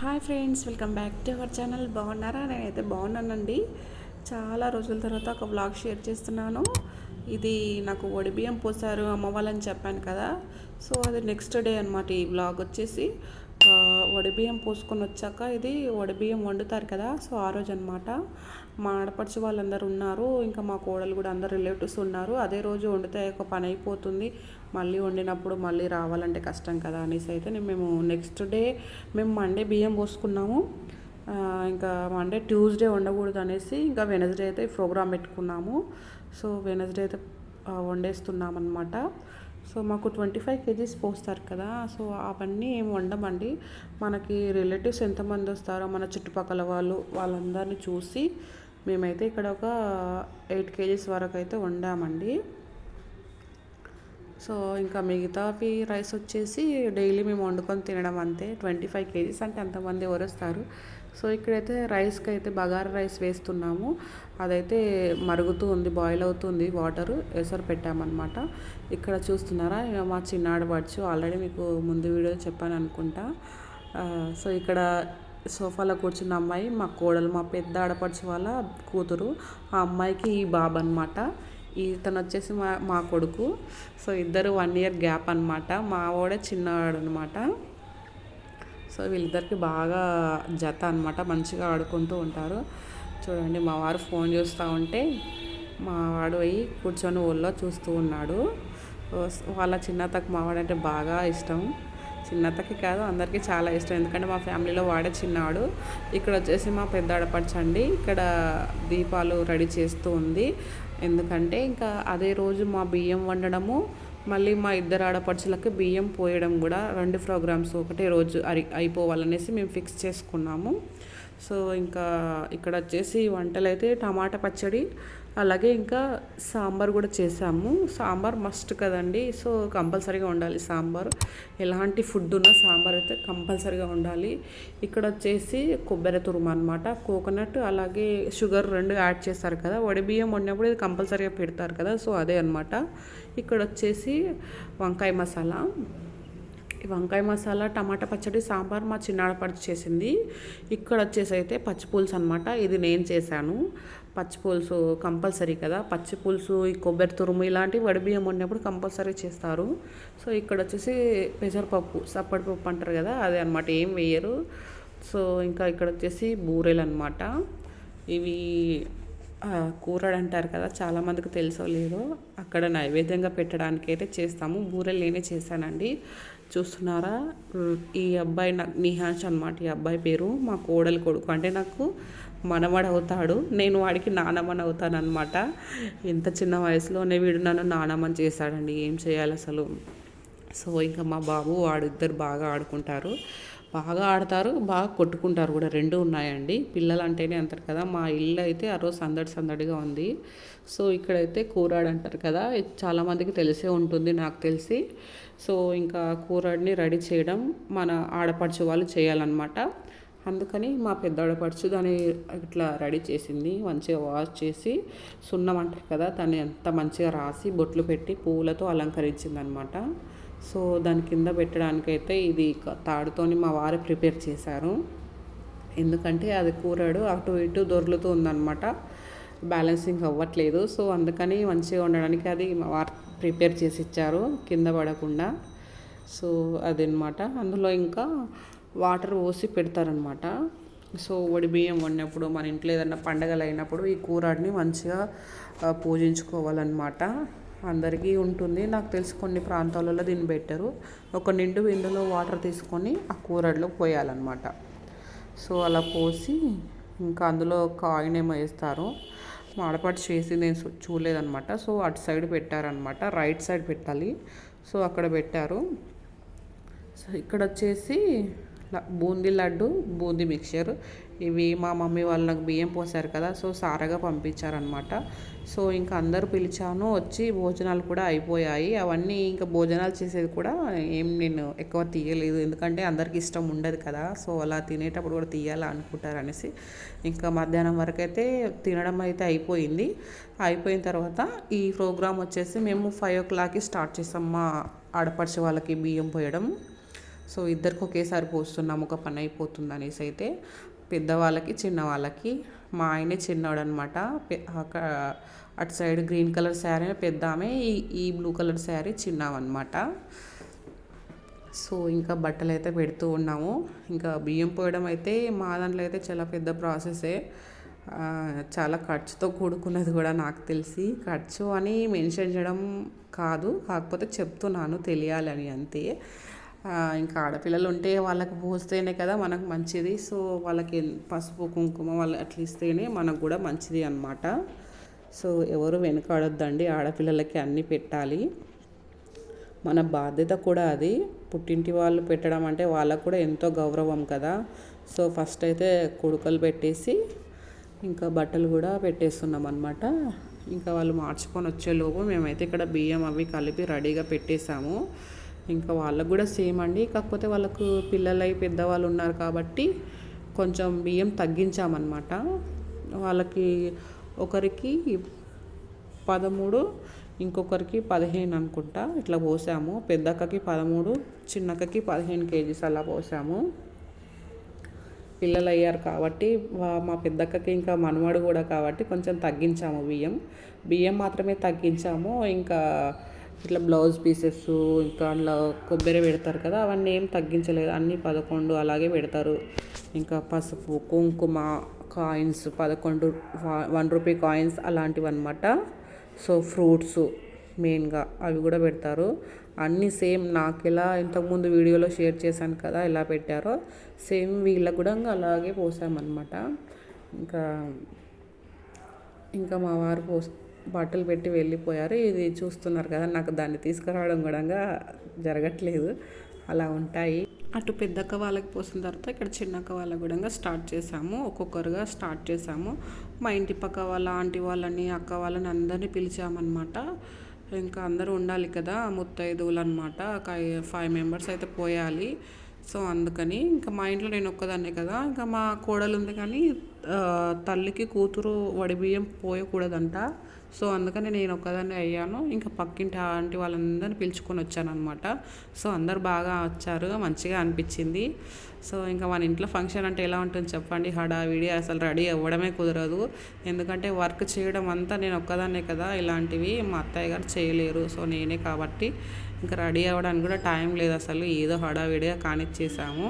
Hi friends welcome back to our channel. బాగున్నారా? నేనైతే బాగున్నానండి. చాలా రోజుల తర్వాత ఒక వ్లాగ్ షేర్ చేస్తున్నాను. ఇది నాకు ఒడిబియ్యం పోసారు అమ్మ వాళ్ళని చెప్పాను కదా. సో అది నెక్స్ట్ డే అనమాట ఈ వ్లాగ్ వచ్చేసి. వడిబియ్యం పోసుకొని వచ్చాక ఇది వడిబియ్యం వండుతారు కదా. సో ఆ రోజు అనమాట మా ఆడపడుచు వాళ్ళందరూ ఉన్నారు. ఇంకా మా కోడలు కూడా అందరు రిలేటివ్స్ ఉన్నారు. అదే రోజు వండితే ఒక పని అయిపోతుంది. మళ్ళీ వండినప్పుడు మళ్ళీ రావాలంటే కష్టం కదా అనేసి అయితే మేము నెక్స్ట్ డే మేము మండే బియ్యం పోసుకున్నాము. ఇంకా మండే ట్యూస్డే వండకూడదు అనేసి ఇంకా వెనస్డే అయితే ప్రోగ్రామ్ పెట్టుకున్నాము. సో వెనస్డే అయితే వండేస్తున్నాం అనమాట సో మాకు ట్వంటీ ఫైవ్ కేజీస్ పోస్తారు కదా. సో అవన్నీ ఏం వండమండి. మనకి రిలేటివ్స్ ఎంతమంది వస్తారో మన చుట్టుపక్కల వాళ్ళు వాళ్ళందరినీ చూసి మేమైతే ఇక్కడ ఒక ఎయిట్ కేజీస్ వరకు అయితే వండామండి. సో ఇంకా మిగతావి రైస్ వచ్చేసి డైలీ మేము వండుకొని తినడం అంతే. ట్వంటీ ఫైవ్ కేజీస్ అంటే అంతమంది వరుస్తారు సో ఇక్కడైతే రైస్కి అయితే బగారా రైస్ వేస్తున్నాము. అదైతే మరుగుతూ ఉంది బాయిల్ అవుతుంది వాటర్ ఎసరు పెట్టామన్నమాట. ఇక్కడ చూస్తున్నారా? మా చిన్నాడు పడుచు ఆల్రెడీ మీకు ముందు వీడియో చెప్పాను అనుకుంటా సో ఇక్కడ సోఫాలో కూర్చున్న అమ్మాయి మా కోడలు మా పెద్ద ఆడపడుచు వాళ్ళ కూతురు. ఆ అమ్మాయికి ఈ బాబు అనమాట ఇతను వచ్చేసి మా మా కొడుకు. సో ఇద్దరు వన్ ఇయర్ గ్యాప్ అనమాట మా వాడే చిన్నవాడు అనమాట సో వీళ్ళిద్దరికి బాగా జత అనమాట మంచిగా ఆడుకుంటూ ఉంటారు. చూడండి మా వారు ఫోన్ చూస్తూ ఉంటే మా వాడు పోయి కూర్చొని ఊళ్ళో చూస్తూ ఉన్నాడు. వాళ్ళ చిన్నతకు మా వాడంటే బాగా ఇష్టం. చిన్నతకి కాదు అందరికీ చాలా ఇష్టం. ఎందుకంటే మా ఫ్యామిలీలో వాడే చిన్నవాడు ఇక్కడ వచ్చేసి మా పెద్ద ఆడపడచండి ఇక్కడ దీపాలు రెడీ చేస్తూ ఉంది. ఎందుకంటే ఇంకా అదే రోజు మా బియ్యం వండడము మళ్ళీ మా ఇద్దరు ఆడపడుచులకు బియ్యం పోయడం కూడా రెండు ప్రోగ్రామ్స్ ఒకటే రోజు అరి అయిపోవాలనేసి మేము ఫిక్స్ చేసుకున్నాము. సో ఇంకా ఇక్కడ వచ్చేసి వంటలు అయితే టమాటా పచ్చడి అలాగే ఇంకా సాంబార్ కూడా చేసాము సాంబార్ మస్ట్ కదండి. సో కంపల్సరీగా ఉండాలి సాంబార్. ఎలాంటి ఫుడ్ ఉన్నా సాంబార్ అయితే కంపల్సరీగా ఉండాలి. ఇక్కడ వచ్చేసి కొబ్బరి తురుము అనమాట కోకోనట్ అలాగే షుగర్ రెండు యాడ్ చేస్తారు కదా. వడి బియ్యం వండినప్పుడు ఇది కంపల్సరీగా పెడతారు కదా. సో అదే అనమాట ఇక్కడ వచ్చేసి వంకాయ మసాలా. వంకాయ మసాలా టమాటా పచ్చడి సాంబార్ మా చిన్నాడపడి చేసింది ఇక్కడ వచ్చేసి అయితే పచ్చి పులుసు అనమాట ఇది నేను చేశాను. పచ్చి పులుసు కంపల్సరీ కదా. పచ్చి పులుసు ఈ కొబ్బరి తురుము ఇలాంటి వడిబియ్యం వండినప్పుడు కంపల్సరీ చేస్తారు. సో ఇక్కడ వచ్చేసి పెసరపప్పు సప్పటిపప్పు అంటారు కదా అదే అనమాట ఏం వేయరు. సో ఇంకా ఇక్కడ వచ్చేసి బూరెలు అనమాట ఇవి కూరడు అంటారు కదా చాలామందికి తెలుసో లేదో అక్కడ నైవేద్యంగా పెట్టడానికి అయితే చేస్తాము. బూరెలు నేనే చేశానండి. చూస్తున్నారా? ఈ అబ్బాయి నాకు నిహాన్స్ అనమాట ఈ అబ్బాయి పేరు. మా కోడలి కొడుకు. అంటే నాకు మనవడు అవుతాడు నేను వాడికి నానమ్మని అవుతాను అనమాట ఇంత చిన్న వయసులోనే వీడు నన్ను నానమ్మని చేశాడండి. ఏం చేయాలి అసలు? సో ఇంకా మా బాబు వాడిద్దరు బాగా ఆడుకుంటారు. బాగా ఆడతారు బాగా కొట్టుకుంటారు కూడా. రెండు ఉన్నాయండి. పిల్లలు అంటేనే అంటారు కదా మా ఇల్లు అయితే ఆ రోజు సందడి సందడిగా ఉంది. సో ఇక్కడైతే కూరాడు అంటారు కదా చాలామందికి తెలిసే ఉంటుంది నాకు తెలిసి. సో ఇంకా కూరాడిని రెడీ చేయడం మన ఆడపడుచు వాళ్ళు చేయాలన్నమాట. అందుకని మా పెద్ద ఆడపడుచు దాన్ని ఇట్లా రెడీ చేసింది. మంచిగా వాష్ చేసి సున్నం అంటారు కదా దాన్ని ఎంత మంచిగా రాసి బొట్లు పెట్టి పువ్వులతో అలంకరించింది అనమాట సో దాని కింద పెట్టడానికైతే ఇది తాడుతోని మా వారు ప్రిపేర్ చేశారు. ఎందుకంటే అది కూరాడు అటు ఇటు దొర్లుతూ ఉందన్నమాట. బ్యాలెన్సింగ్ అవ్వట్లేదు. సో అందుకని మంచిగా ఉండడానికి అది మా వారు ప్రిపేర్ చేసి ఇచ్చారు కింద పడకుండా. సో అదనమాట అందులో ఇంకా వాటర్ పోసి పెడతారనమాట సో వడి బియ్యం వండినప్పుడు మన ఇంట్లో ఏదైనా పండగలు అయినప్పుడు ఈ కూరాడిని మంచిగా పూజించుకోవాలన్నమాట. అందరికీ ఉంటుంది. నాకు తెలిసి కొన్ని ప్రాంతాలలో దీన్ని పెట్టరు. ఒక నిండు విందులో వాటర్ తీసుకొని ఆ కూరడిలో పోయాలన్నమాట. సో అలా పోసి ఇంకా అందులో కాయిన్ ఏమో వేస్తారు. మాడపాటు చేసి నేను చూ- చూడలేదన్నమాట. సో అటు సైడ్ పెట్టారనమాట రైట్ సైడ్ పెట్టాలి. సో అక్కడ పెట్టారు. సో ఇక్కడ వచ్చేసి బూందీ లడ్డు బూందీ మిక్చర్. ఇవి మా మమ్మీ వాళ్ళు నాకు బియ్యం పోసారు కదా. సో సారగా పంపించారనమాట సో ఇంకా అందరూ పిలిచాను వచ్చి భోజనాలు కూడా అయిపోయాయి. అవన్నీ ఇంకా భోజనాలు చేసేది కూడా ఏం నేను ఎక్కువ తీయలేదు. ఎందుకంటే అందరికి ఇష్టం ఉండదు కదా. సో అలా తినేటప్పుడు కూడా తీయాలా అనుకుంటారు అనేసి ఇంకా మధ్యాహ్నం వరకు అయితే తినడం అయితే అయిపోయింది. అయిపోయిన తర్వాత ఈ ప్రోగ్రామ్ వచ్చేసి మేము ఫైవ్ ఓ క్లాక్కి స్టార్ట్ చేసాం మా ఆడపడిచే వాళ్ళకి బియ్యం పోయడం. సో ఇద్దరికి ఒకేసారి పోస్తున్నాము. ఒక పని అయిపోతుంది అనేసి అయితే. పెద్దవాళ్ళకి చిన్నవాళ్ళకి. మా ఆయనే చిన్నవాడు అనమాట అటు సైడ్ గ్రీన్ కలర్ శారీ పెద్ద ఆమె ఈ ఈ బ్లూ కలర్ శారీ చిన్నవన్నమాట. సో ఇంకా బట్టలు అయితే పెడుతూ ఉన్నాము. ఇంకా బియ్యం పోయడం అయితే మా దాంట్లో అయితే చాలా పెద్ద ప్రాసెసే. చాలా ఖర్చుతో కూడుకున్నది కూడా నాకు తెలిసి. ఖర్చు అని మెన్షన్ చేయడం కాదు. కాకపోతే చెప్తున్నాను తెలియాలని అంతే. ఇంకా ఆడపిల్లలు ఉంటే వాళ్ళకి పోస్తేనే కదా మనకు మంచిది. సో వాళ్ళకి పసుపు కుంకుమ వాళ్ళు అట్లా ఇస్తేనే మనకు కూడా మంచిది అనమాట సో ఎవరు వెనుకాడొద్దండి. ఆడపిల్లలకి అన్నీ పెట్టాలి. మన బాధ్యత కూడా అది. పుట్టింటి వాళ్ళు పెట్టడం అంటే వాళ్ళకు కూడా ఎంతో గౌరవం కదా. సో ఫస్ట్ అయితే కొడుకలు పెట్టేసి ఇంకా బట్టలు కూడా పెట్టేస్తున్నాం అనమాట ఇంకా వాళ్ళు మార్చుకొని వచ్చేలోపు మేమైతే ఇక్కడ బియ్యం అవి కలిపి రెడీగా పెట్టేశాము. ఇంకా వాళ్ళకు కూడా సేమ్ అండి. కాకపోతే వాళ్ళకు పిల్లలై పెద్దవాళ్ళు ఉన్నారు కాబట్టి కొంచెం బియ్యం తగ్గించామన్నమాట. వాళ్ళకి ఒకరికి పదమూడు ఇంకొకరికి పదిహేను అనుకుంటా ఇట్లా పోసాము. పెద్దక్కకి పదమూడు చిన్నక్కకి పదిహేను కేజీస్ అలా పోసాము. పిల్లలు అయ్యారు కాబట్టి మా పెద్దక్కకి ఇంకా మనవాడు కూడా కాబట్టి కొంచెం తగ్గించాము బియ్యం. బియ్యం మాత్రమే తగ్గించాము. ఇంకా ఇట్లా బ్లౌజ్ పీసెస్ ఇంకా అందులో కొబ్బరి పెడతారు కదా అవన్నీ ఏం తగ్గించలేదు. అన్నీ పదకొండు అలాగే పెడతారు. ఇంకా పసుపు కుంకుమ కాయిన్స్ పదకొండు వన్ రూపీ కాయిన్స్ అలాంటివి అనమాట సో ఫ్రూట్స్ మెయిన్గా అవి కూడా పెడతారు. అన్నీ సేమ్ నాకు ఎలా ఇంతకుముందు వీడియోలో షేర్ చేశాను కదా ఎలా పెట్టారో సేమ్ వీళ్ళకు కూడా అలాగే పోసామన్నమాట. ఇంకా ఇంకా మా వారు పోస్ బట్టలు పెట్టి వెళ్ళిపోయారు. ఇది చూస్తున్నారు కదా నాకు దాన్ని తీసుకురావడం కూడా జరగట్లేదు. అలా ఉంటాయి. అటు పెద్దక్క వాళ్ళకి పోసిన తర్వాత ఇక్కడ చిన్నక్క వాళ్ళకి కూడా స్టార్ట్ చేసాము ఒక్కొక్కరుగా స్టార్ట్ చేసాము మా ఇంటి పక్క వాళ్ళ ఆంటీ వాళ్ళని అక్క వాళ్ళని అందరినీ పిలిచామన్నమాట. ఇంకా అందరూ ఉండాలి కదా ముత్తైదువులు అనమాట ఫైవ్ మెంబర్స్ అయితే పోయాలి. సో అందుకని ఇంకా మా ఇంట్లో నేను ఒక్కదాన్నే కదా. ఇంకా మా కోడలు ఉంది కానీ తల్లికి కూతురు వడి బియ్యం పోయకూడదంట. సో అందుకని నేను ఒకదాన్ని అయ్యాను. ఇంకా పక్కింటి ఆంటీ వాళ్ళందరిని పిలుచుకొని వచ్చాను అనమాట సో అందరు బాగా వచ్చారు మంచిగా అనిపించింది. సో ఇంకా మన ఇంట్లో ఫంక్షన్ అంటే ఎలా ఉంటుంది చెప్పండి. హడావిడి అసలు రెడీ అవ్వడమే కుదరదు. ఎందుకంటే వర్క్ చేయడం అంతా నేను ఒక్కదాన్నే కదా ఇలాంటివి మా అత్తయ్య గారు చేయలేరు. సో నేనే కాబట్టి ఇంకా రెడీ అవ్వడానికి కూడా టైం లేదు అసలు ఏదో హడావిడిగా కానిచ్చేసాము.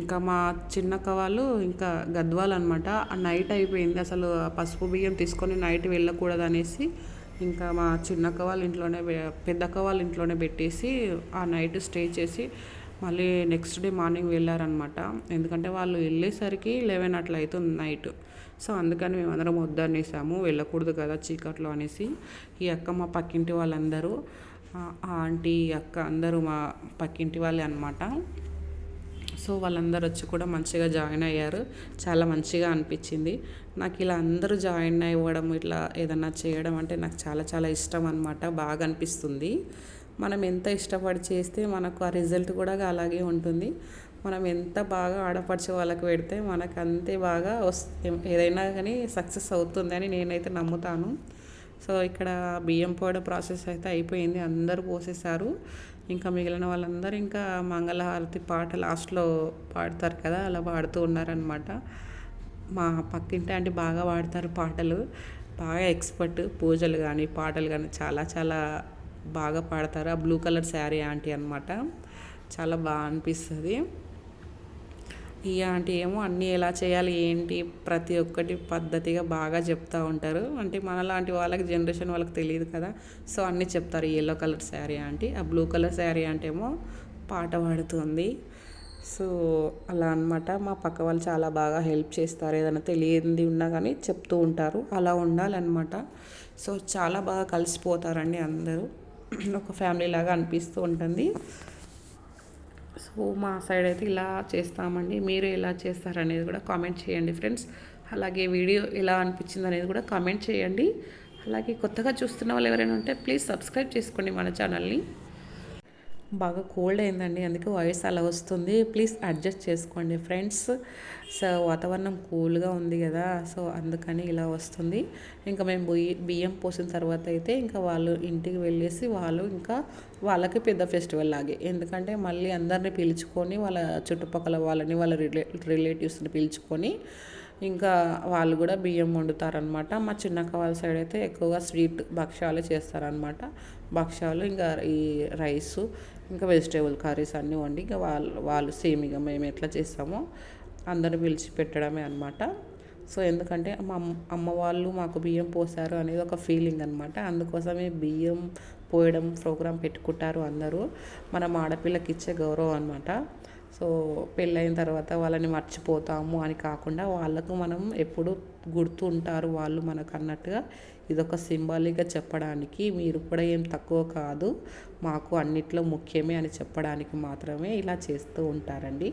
ఇంకా మా చిన్నక్క వాళ్ళు ఇంకా గద్వాలు అనమాట నైట్ అయిపోయింది అసలు పసుపు బియ్యం తీసుకొని నైట్ వెళ్ళకూడదు అనేసి ఇంకా మా చిన్నక్క వాళ్ళ ఇంట్లోనే పెద్దక్క వాళ్ళ ఇంట్లోనే పెట్టేసి ఆ నైట్ స్టే చేసి మళ్ళీ నెక్స్ట్ డే మార్నింగ్ వెళ్ళారనమాట ఎందుకంటే వాళ్ళు వెళ్ళేసరికి లెవెన్ అట్లా అవుతుంది నైట్. సో అందుకని మేమందరం వద్దనేసాము వెళ్ళకూడదు కదా చీకట్లో అనేసి. ఈ అక్క మా పక్కింటి వాళ్ళందరూ. ఆంటీ అక్క అందరూ మా పక్కింటి వాళ్ళే అనమాట సో వాళ్ళందరూ వచ్చి కూడా మంచిగా జాయిన్ అయ్యారు. చాలా మంచిగా అనిపించింది. నాకు ఇలా అందరూ జాయిన్ అవ్వడం ఇట్లా ఏదన్నా చేయడం అంటే నాకు చాలా చాలా ఇష్టం అనమాట బాగా అనిపిస్తుంది. మనం ఎంత ఇష్టపడి చేస్తే మనకు ఆ రిజల్ట్ కూడా అలాగే ఉంటుంది. మనం ఎంత బాగా ఆడపడిచే వాళ్ళకి పెడితే మనకు అంతే బాగా వస్తే ఏదైనా కానీ సక్సెస్ అవుతుందని నేనైతే నమ్ముతాను. సో ఇక్కడ బియ్యం పోవడం ప్రాసెస్ అయితే అయిపోయింది. అందరూ పోసేసారు. ఇంకా మిగిలిన వాళ్ళందరూ ఇంకా మంగళహారతి పాట లాస్ట్లో పాడతారు కదా అలా పాడుతూ ఉన్నారనమాట మా పక్కింటి అంటే బాగా పాడతారు పాటలు. బాగా ఎక్స్పర్ట్ పూజలు కానీ పాటలు కానీ చాలా చాలా బాగా పాడతారు. ఆ బ్లూ కలర్ శారీ ఆంటీ అనమాట చాలా బాగా అనిపిస్తుంది. ఈ ఆంటీ ఏమో అన్నీ ఎలా చేయాలి ఏంటి ప్రతి ఒక్కటి పద్ధతిగా బాగా చెప్తూ ఉంటారు. అంటే మనలాంటి వాళ్ళకి జనరేషన్ వాళ్ళకి తెలియదు కదా. సో అన్నీ చెప్తారు. ఎల్లో కలర్ శారీ ఆంటీ ఆ బ్లూ కలర్ శారీ అంటే ఏమో పాట పాడుతుంది. సో అలా అనమాట మా పక్క వాళ్ళు చాలా బాగా హెల్ప్ చేస్తారు. ఏదైనా తెలియంది ఉన్నా కానీ చెప్తూ ఉంటారు. అలా ఉండాలన్నమాట. సో చాలా బాగా కలిసిపోతారండి అందరూ. ఒక ఫ్యామిలీ లాగా అనిపిస్తూ ఉంటుంది. సో మా సైడ్ అయితే ఇలా చేస్తామండి. మీరు ఎలా చేస్తారనేది కూడా కామెంట్ చేయండి ఫ్రెండ్స్. అలాగే వీడియో ఎలా అనిపించింది అనేది కూడా కామెంట్ చేయండి. అలాగే కొత్తగా చూస్తున్న వాళ్ళు ఎవరైనా ఉంటే ప్లీజ్ సబ్స్క్రైబ్ చేసుకోండి మన ఛానల్ని. బాగా కోల్డ్ అయిందండి అందుకే వాయిస్ అలా వస్తుంది. ప్లీజ్ అడ్జస్ట్ చేసుకోండి ఫ్రెండ్స్ సో వాతావరణం కూల్గా ఉంది కదా సో అందుకని ఇలా వస్తుంది. ఇంకా మేము బియ్య బియ్యం పోసిన తర్వాత అయితే ఇంకా వాళ్ళు ఇంటికి వెళ్ళేసి వాళ్ళు ఇంకా వాళ్ళకి పెద్ద ఫెస్టివల్ లాగే. ఎందుకంటే మళ్ళీ అందరిని పిలుచుకొని వాళ్ళ చుట్టుపక్కల వాళ్ళని వాళ్ళ రిలే రిలేటివ్స్ని పిలుచుకొని ఇంకా వాళ్ళు కూడా బియ్యం వండుతారనమాట మా చిన్నక్క వాళ్ళ సైడ్ అయితే ఎక్కువగా స్వీట్ భక్ష్యాలు చేస్తారనమాట భక్ష్యాలు ఇంకా ఈ రైసు ఇంకా వెజిటేబుల్ కర్రీస్ అన్నీ వండి ఇంకా వాళ్ళు వాళ్ళు సేమ్ ఇక మేము ఎట్లా చేస్తామో అందరూ పిలిచి పెట్టడమే అనమాట సో ఎందుకంటే మా అమ్మ వాళ్ళు మాకు బియ్యం పోసారు అనేది ఒక ఫీలింగ్ అనమాట అందుకోసమే బియ్యం పోయడం ప్రోగ్రాం పెట్టుకుంటారు అందరూ. మనం ఆడపిల్లకి ఇచ్చే గౌరవం అనమాట సో పెళ్ళైన తర్వాత వాళ్ళని మర్చిపోతాము అని కాకుండా వాళ్ళకు మనం ఎప్పుడు గుర్తు ఉంటారు వాళ్ళు మనకు అన్నట్టుగా ఇదొక సింబాలిక్గా చెప్పడానికి మీరు కూడా ఏం తక్కువ కాదు మాకు అన్నిట్లో ముఖ్యమే అని చెప్పడానికి మాత్రమే ఇలా చేస్తూ ఉంటారండి.